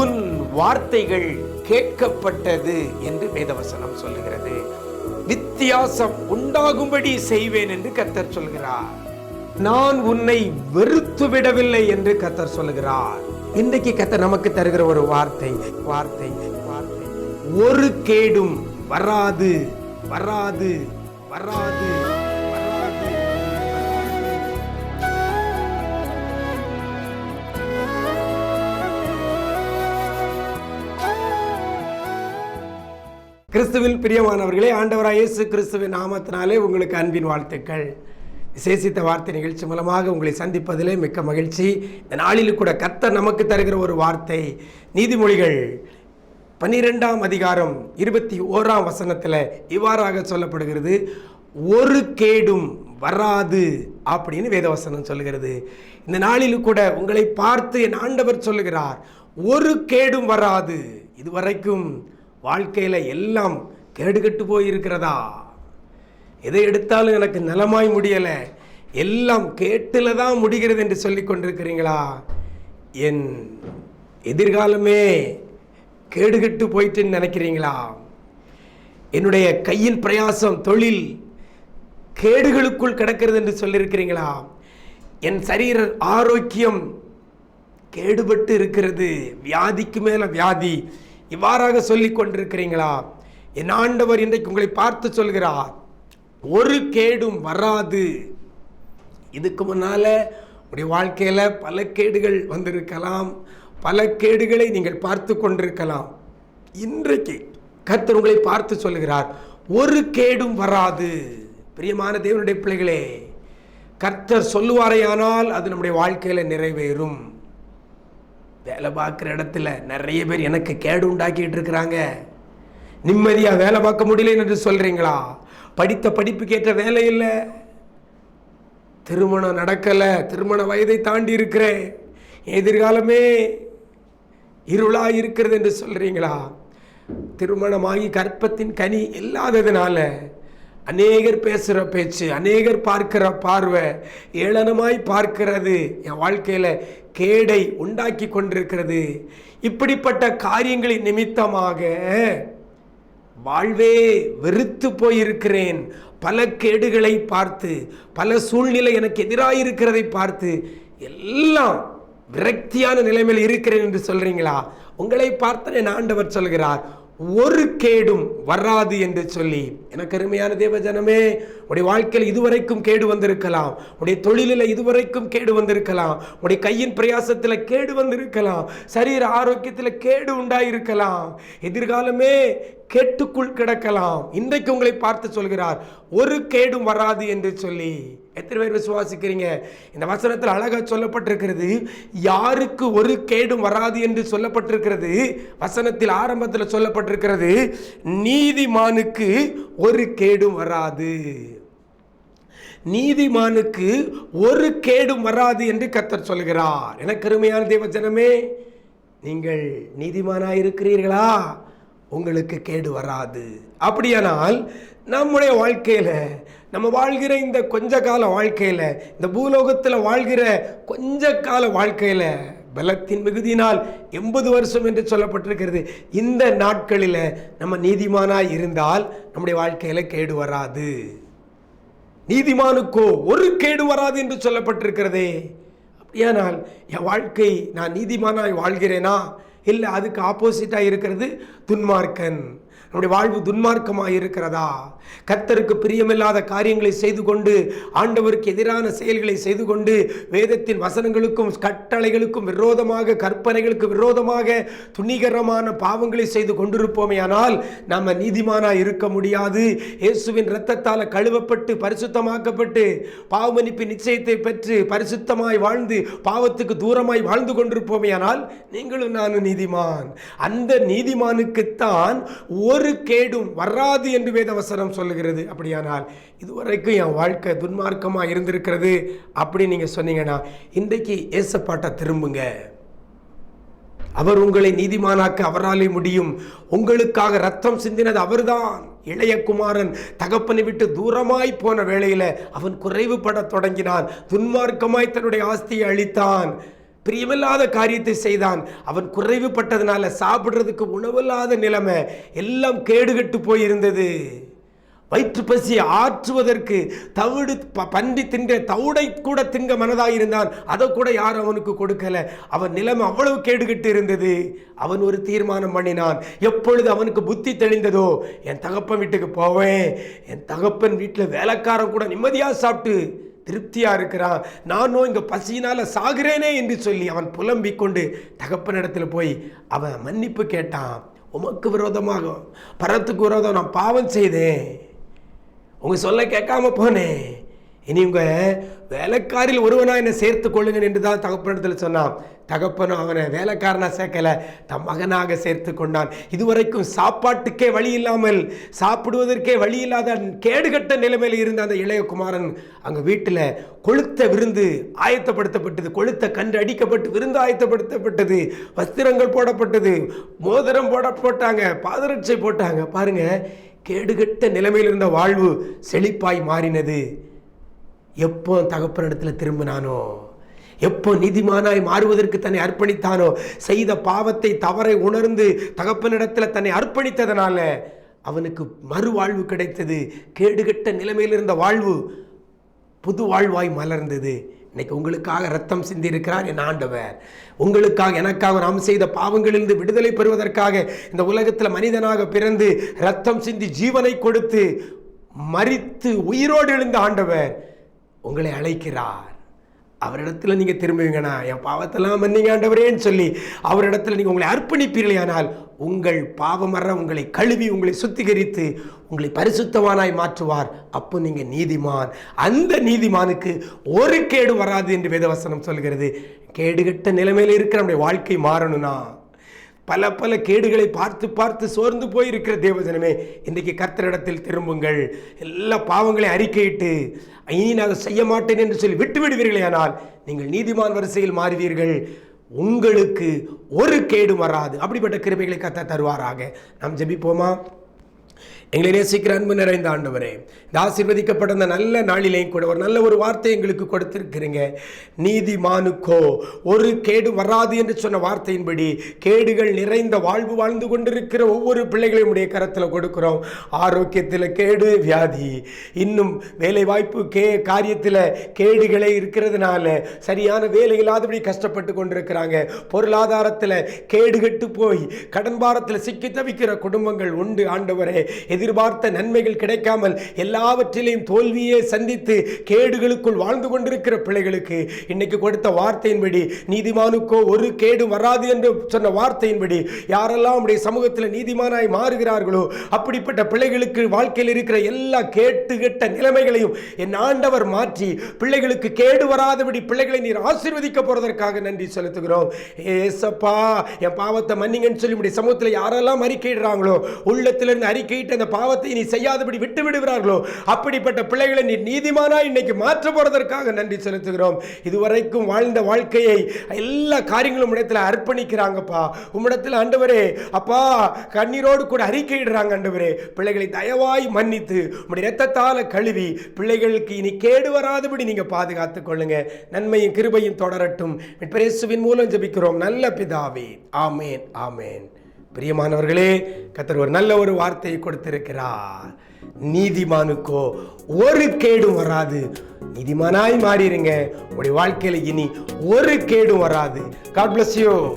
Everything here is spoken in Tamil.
உன் வார்த்தைகள் கேட்கப்பட்டது என்று வேதவசனம் சொல்லுகிறது. வித்தியாசம் உண்டாகும்படி செய்வேன் என்று கத்தர் சொல்கிறார். நான் உன்னை வெறுத்து விடவில்லை என்று கத்தர் சொல்லுகிறார். இன்றைக்கு கத்தர் நமக்கு தருகிற ஒரு வார்த்தை வார்த்தை வார்த்தை. ஒரு கேடும் வராது வராது வராது வராது. கிறிஸ்துவில் பிரியமானவர்களே ஆண்டவராக இயேசு கிறிஸ்துவின் நாமத்தினாலே உங்களுக்கு அன்பின் வாழ்த்துக்கள். விசேஷித்த வார்த்தை நிகழ்ச்சி மூலமாக உங்களை சந்திப்பதிலே மிக்க மகிழ்ச்சி. இந்த நாளில் கூட கர்த்தர் நமக்கு தருகிற ஒரு வார்த்தை நீதிமொழிகள் பன்னிரெண்டாம் அதிகாரம் இருபத்தி ஓராம் வசனத்தில் இவ்வாறாக சொல்லப்படுகிறது ஒரு கேடும் வராது அப்படின்னு வேதவசனம் சொல்லுகிறது. இந்த நாளில் கூட உங்களை பார்த்து என் ஆண்டவர் சொல்லுகிறார் ஒரு கேடும் வராது. இதுவரைக்கும் வாழ்க்கையில் எல்லாம் கேடுகட்டு போயிருக்கிறதா? எதை எடுத்தாலும் எனக்கு நலமாய் முடியலை. எல்லாம் கேட்டில் தான் முடிகிறது என்று சொல்லி கொண்டிருக்கிறீங்களா? என் எதிர்காலமே கேடுகட்டு போயிட்டுன்னு நினைக்கிறீங்களா? என்னுடைய கையின் பிரயாசம் தொழில் கேடுகளுக்குள் கிடக்கிறது என்று சொல்லியிருக்கிறீங்களா? என் சரீர ஆரோக்கியம் கேடுபட்டு இருக்கிறது. வியாதிக்கு மேலே வியாதி. இவ்வாறாக சொல்லி கொண்டிருக்கிறீங்களா? என் ஆண்டவர் இன்றைக்கு உங்களை பார்த்து சொல்கிறார். ஒரு கேடும் வராது. இதுக்கு முன்னால் உடைய வாழ்க்கையில் பல கேடுகள் வந்திருக்கலாம். பல கேடுகளை நீங்கள் பார்த்து கொண்டிருக்கலாம். இன்றைக்கு கர்த்தர் உங்களை பார்த்து சொல்லுகிறார் ஒரு கேடும் வராது. பிரியமான தேவனுடைய பிள்ளைகளே கர்த்தர் சொல்லுவாரையானால் அது நம்முடைய வாழ்க்கையில் நிறைவேறும். வேலை பார்க்குற இடத்துல நிறைய பேர் எனக்கு கேடு உண்டாக்கிட்டு இருக்கிறாங்க. நிம்மதியாக வேலை பார்க்க முடியல என்று சொல்கிறீங்களா படித்த படிப்புக்கேற்ற வேலை இல்லை. திருமணம் நடக்கலை. திருமண வயதை தாண்டி இருக்கிறேன். எதிர்காலமே இருளாக இருக்கிறது என்று சொல்கிறீங்களா திருமணமாகி கற்பத்தின் கனி இல்லாததுனால அநேகர் பேசுகிற பேச்சு அநேகர் பார்க்கிற பார்வை ஏளனமாய் பார்க்கிறது. என் வாழ்க்கையில் கேடை உண்டாக்கி கொண்டிருக்கிறது. இப்படிப்பட்ட காரியங்களின் நிமித்தமாக வாழ்வே வெறுத்து போயிருக்கிறேன். பல கேடுகளை பார்த்து பல சூழ்நிலை எனக்கு எதிராக இருக்கிறதை பார்த்து எல்லாம் விரக்தியான நிலைமையில் இருக்கிறேன் என்று சொல்றீங்களா? உங்களை பார்த்தனே நான் ஆண்டவர் சொல்கிறார் ஒரு கேடும் வராது என்று சொல்லி. எனக்கு அருமையான தேவஜனமே உடைய வாழ்க்கையில் இதுவரைக்கும் கேடு வந்திருக்கலாம். உடைய தொழிலில் இதுவரைக்கும் கேடு வந்திருக்கலாம். உடைய கையின் பிரயாசத்தில் கேடு வந்திருக்கலாம். சரீர ஆரோக்கியத்தில் கேடு உண்டாயிருக்கலாம். எதிர்காலமே கேட்டுக்குள் கிடக்கலாம். இன்றைக்கு உங்களை பார்த்து சொல்கிறார் ஒரு கேடும் வராது என்று சொல்லி. எத்தனை பேர் விசுவாசிக்கிறீங்க? இந்த வசனத்தில் அழகாக சொல்லப்பட்டிருக்கிறது யாருக்கு ஒரு கேடும் வராது என்று சொல்லப்பட்டிருக்கிறது வசனத்தில் ஆரம்பத்தில் சொல்லப்பட்டிருக்கிறது நீதிமானுக்கு ஒரு கேடும் வராது. நீதிமானுக்கு ஒரு கேடும் வராது என்று கத்தர் சொல்கிறார். எனக்கு அருமையான தேவச்சனமே நீங்கள் நீதிமானாக இருக்கிறீர்களா உங்களுக்கு கேடு வராது. அப்படியானால் நம்முடைய வாழ்க்கையில் நம்ம வாழ்கிற இந்த கொஞ்ச கால வாழ்க்கையில் இந்த பூலோகத்தில் வாழ்கிற கொஞ்ச கால வாழ்க்கையில் பலத்தின் மிகுதியினால் எண்பது வருஷம் என்று சொல்லப்பட்டிருக்கிறது. இந்த நாட்களில் நம்ம நீதிமானாக இருந்தால் நம்முடைய வாழ்க்கையில் கேடு வராது. நீதிமானுக்கோ ஒரு கேடு வராது என்று சொல்லப்பட்டிருக்கிறதே. அப்படியானால் என் வாழ்க்கை நான் நீதிமானாய் வாழ்கிறேனா? இல்லை அதுக்கு ஆப்போசிட்டாக இருக்கிறது துன்மார்க்கன். நம்முடைய வாழ்வு துன்மார்க்கமாக இருக்கிறதா? கத்தருக்கு பிரியமில்லாத காரியங்களை செய்து கொண்டு ஆண்டவருக்கு எதிரான செயல்களை செய்து கொண்டு வேதத்தின் வசனங்களுக்கும் கட்டளைகளுக்கும் விரோதமாக கற்பனைகளுக்கு விரோதமாக துணிகரமான பாவங்களை செய்து கொண்டிருப்போமே ஆனால் நம்ம நீதிமானாக இருக்க முடியாது. இயேசுவின் இரத்தத்தால் கழுவப்பட்டு பரிசுத்தமாக்கப்பட்டு பாவமன்னிப்பு நிச்சயத்தை பெற்று பரிசுத்தமாய் வாழ்ந்து பாவத்துக்கு தூரமாய் வாழ்ந்து கொண்டிருப்போமே ஆனால் நீங்களும் நானும் நீதிமான். அந்த நீதிமானுக்குத்தான் ஒரு ஒரு கேடும் வராது என்று வேதவசனம் சொல்லுகிறது. அப்படியானால் இதுவரைக்கும் என் வாழ்க்கை துன்மார்க்கமாக இருந்திருக்கிறது அப்படின்னு நீங்கள் சொன்னீங்கன்னா இன்றைக்கு ஏசப்பாட்டை திரும்புங்க. அவர் உங்களை நீதிமானாக்க அவராலே முடியும். உங்களுக்காக ரத்தம் சிந்தினது அவர்தான். இளைய குமாரன் தகப்பனை விட்டு தூரமாய் போன வேளையில் அவன் குறைவுபட தொடங்கினான். துன்மார்க்கமாய் தன்னுடைய ஆஸ்தியை அளித்தான் பிரியமில்லாத காரியத்தை செய்தான். அவன் குறைவுபட்டதுனால சாப்பிட்றதுக்கு உணவில்லாத நிலைமை எல்லாம் கேடுகட்டு போயிருந்தது. வயிற்று பசியை ஆற்றுவதற்கு தவிடு ப- பன்றி தின்ற தவிடை கூட திங்க மனதாயிருந்தான் அதை கூட யாரும் அவனுக்கு கொடுக்கல. அவன் நிலைமை அவ்வளவு கேடுகட்டு இருந்தது. அவன் ஒரு தீர்மானம் பண்ணினான். எப்பொழுது அவனுக்கு புத்தி தெளிந்ததோ என் தகப்பன் வீட்டுக்கு போவேன். என் தகப்பன் வீட்டில் வேலைக்காரன் கூட நிம்மதியாக சாப்பிட்டு திருப்தியாக இருக்கிறான் நானும் இங்கே பசியினால் சாகிறேனே என்று சொல்லி அவன் புலம்பிக் கொண்டு தகப்பனிடத்தில் போய் அவன் மன்னிப்பு கேட்டான். உமக்கு விரோதமாக பரத்துக்கு விரோதம் நான் பாவம் செய்தேன். உங்கள் சொல்ல கேட்காம போனேன். இனி உங்கள் வேலைக்காரில் ஒருவனா என்னை சேர்த்து கொள்ளுங்கள் என்று தான் தகப்பனிடத்தில் சொன்னான். தகப்பனும் அவனை வேலைக்காரனாக சேர்க்கலை தம் மகனாக சேர்த்து கொண்டான். இதுவரைக்கும் சாப்பாட்டுக்கே வழி இல்லாமல் சாப்பிடுவதற்கே வழி இல்லாத கேடுகட்ட நிலைமையில் இருந்த அந்த இளைய குமாரன் வீட்டில் கொளுத்த விருந்து ஆயத்தப்படுத்தப்பட்டது கொளுத்த கன்று அடிக்கப்பட்டு விருந்து ஆயத்தப்படுத்தப்பட்டது வஸ்திரங்கள் போடப்பட்டது மோதிரம் போட போட்டாங்க பாதரட்சை போட்டாங்க. பாருங்கள் கேடுகட்ட நிலைமையில் இருந்த வாழ்வு செழிப்பாய் மாறினது. எப்போ தகப்பனிடத்தில் திரும்பினானோ? எப்போ நீதிமானாய் மாறுவதற்கு தன்னை அர்ப்பணித்தானோ? செய்த பாவத்தை தவறை உணர்ந்து தகப்பனிடத்தில் தன்னை அர்ப்பணித்ததனால அவனுக்கு மறுவாழ்வு கிடைத்தது. கேடுகட்ட நிலைமையில் இருந்த வாழ்வு புது வாழ்வாய் மலர்ந்தது. இன்னைக்கு உங்களுக்காக ரத்தம் சிந்தி இருக்கிறார் என் ஆண்டவர். உங்களுக்காக எனக்காக நாம் செய்த பாவங்களிலிருந்து விடுதலை பெறுவதற்காக இந்த உலகத்தில் மனிதனாக பிறந்து ரத்தம் சிந்தி ஜீவனை கொடுத்து மறித்து உயிரோடு எழுந்த ஆண்டவர். உங்களை அழைக்கிறார். அவரிடத்தில் நீங்கள் திரும்புவீங்கண்ணா என் பாவத்தெல்லாம் மன்னிங்க ஆண்டவரேன்னு சொல்லி அவரிடத்தில் நீங்கள் உங்களை அர்ப்பணிப்பீர்களேயானால் உங்கள் பாவமர உங்களை கழுவி உங்களை சுத்திகரித்து உங்களை பரிசுத்தவானாய் மாற்றுவார். அப்போ நீங்கள் நீதிமான். அந்த நீதிமானுக்கு ஒரு கேடு வராது என்று வேதவசனம் சொல்கிறது. கேடுகட்ட நிலைமையில் இருக்கிற நம்முடைய வாழ்க்கை மாறணும்னா பல பல கேடுகளை பார்த்து பார்த்து சோர்ந்து போயிருக்கிற தேவஜனமே இன்றைக்கு கர்த்தரிடத்தில் திரும்புங்கள். எல்லா பாவங்களையும் அறிக்கையிட்டு இனி நான் செய்ய மாட்டேன் என்று சொல்லி விட்டு விடுவீர்களேயானால் நீங்கள் நீதிமான் வரிசையில் மாறுவீர்கள். உங்களுக்கு ஒரு கேடு வராது. அப்படிப்பட்ட கிருபைகளை கத்த தருவாராக. நாம் ஜெபிப்போமா? எங்களை நேசிக்கிற அன்பு நிறைந்த ஆண்டவரே இந்த ஆசீர்வதிக்கப்பட்ட நல்ல நாளிலேயும் கூட ஒரு நல்ல ஒரு வார்த்தை எங்களுக்கு கொடுத்திருக்கிறீங்க. நீதிமானுக்கோ ஒரு கேடு வராது என்று சொன்ன வார்த்தையின்படி கேடுகள் நிறைந்த வாழ்வு வாழ்ந்து கொண்டிருக்கிற ஒவ்வொரு பிள்ளைகளையும் உடைய கரத்தில் கொடுக்குறோம். ஆரோக்கியத்தில் கேடு வியாதி இன்னும் வேலை வாய்ப்பு கே காரியத்தில் கேடுகளே இருக்கிறதுனால சரியான வேலை இல்லாதபடி கஷ்டப்பட்டு கொண்டிருக்கிறாங்க. பொருளாதாரத்தில் கேடுகட்டு போய் கடன் பாரத்தில் சிக்கி தவிக்கிற குடும்பங்கள் உண்டு ஆண்டவரே. எதிர்பார்த்த நன்மைகள் கிடைக்காமல் எல்லாவற்றிலையும் தோல்வியே சந்தித்து கேடுகளுக்குள் வாழ்ந்து கொண்டிருக்கிற பிள்ளைகளுக்கு இன்னைக்கு கொடுத்த வார்த்தையின்படி நீதிமானுக்கோ ஒரு கேடு வராது என்று சொன்ன வார்த்தையின்படி யாரெல்லாம் உடைய சமூகத்தில் நீதிமானாய் மாறுகிறார்களோ அப்படிப்பட்ட பிள்ளைகளுக்கு வாழ்க்கையில் இருக்கிற எல்லா கேட்டு கெட்ட நிலைமைகளையும் என் ஆண்டவர் மாற்றி பிள்ளைகளுக்கு கேடு வராதபடி பிள்ளைகளை நீர் ஆசீர்வதிக்க போறதற்காக நன்றி செலுத்துகிறோம். ஏசப்பா என் பாவத்தை மன்னிங்கன்னு சொல்லி உடைய சமூகத்தில் யாரெல்லாம் அறிக்கையிடுறாங்களோ உள்ளத்திலிருந்து அறிக்கையிட்டு அந்த பாவத்தை நீ செய்யாதபடி விட்டு விடுகிறார்களோ? அப்படிப்பட்ட பிள்ளைகளை நீ நீதிமானா இன்னைக்கு மாற்ற போறதற்காக நன்றி செலுத்துகிறோம். இதுவரைக்கும் வாழ்ந்த வாழ்க்கையை எல்லா காரியங்களும் இடத்துல அர்ப்பணிக்கிறாங்கப்பா. உம்மிடத்தில் ஆண்டவரே அப்பா கண்ணீரோடு கூட அறிக்கையிடுறாங்க ஆண்டவரே. பிள்ளைகளை தயவாய் மன்னித்து உம்முடைய இரத்தத்தால கழுவி பிள்ளைகளுக்கு இனி கேடு வராதபடி நீங்க பாதுகாத்துக் கொள்ளுங்க. நன்மையும் கிருபையும் தொடரட்டும். பிரேசுவின் மூலம் ஜெபிக்கிறோம். நல்ல பிதாவே. ஆமேன் ஆமேன். பிரியமானவர்களே கத்தர் ஒரு நல்ல ஒரு வார்த்தையை கொடுத்திருக்கிறார். நீதிமானுக்கோ ஒரு கேடும் வராது. நீதிமானாய் மாறிடுங்க உங்களுடைய வாழ்க்கையில இனி ஒரு கேடும் வராது. God bless you